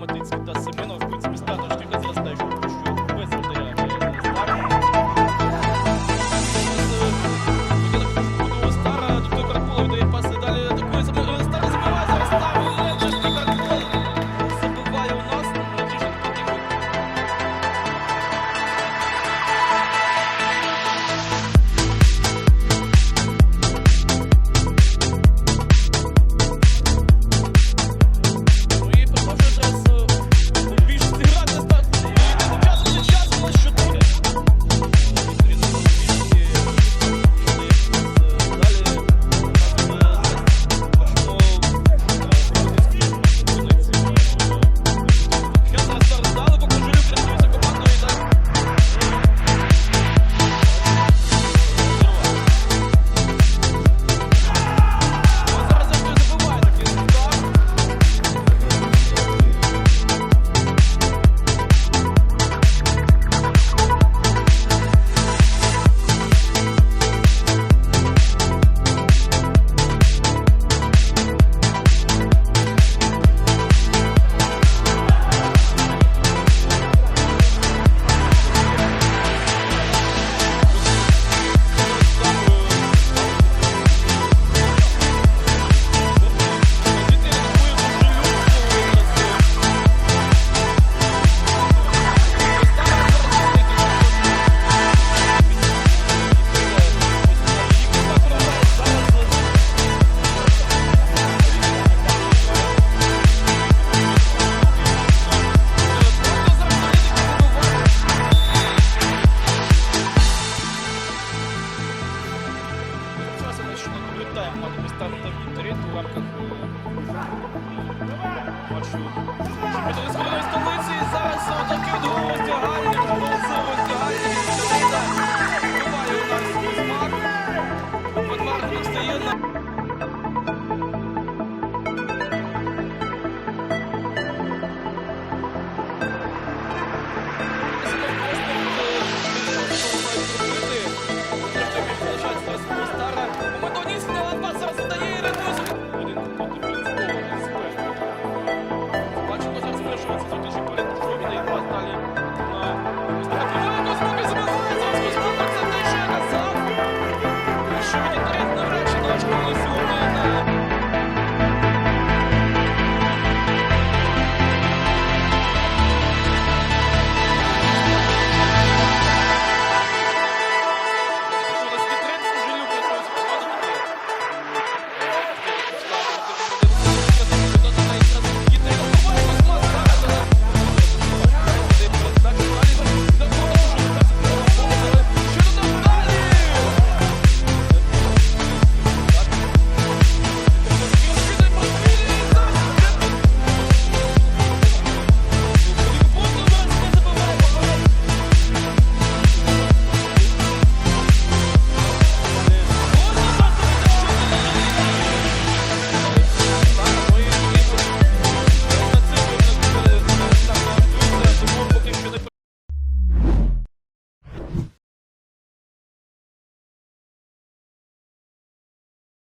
Матицький та Семенов, в принципі, з Deutschland. Also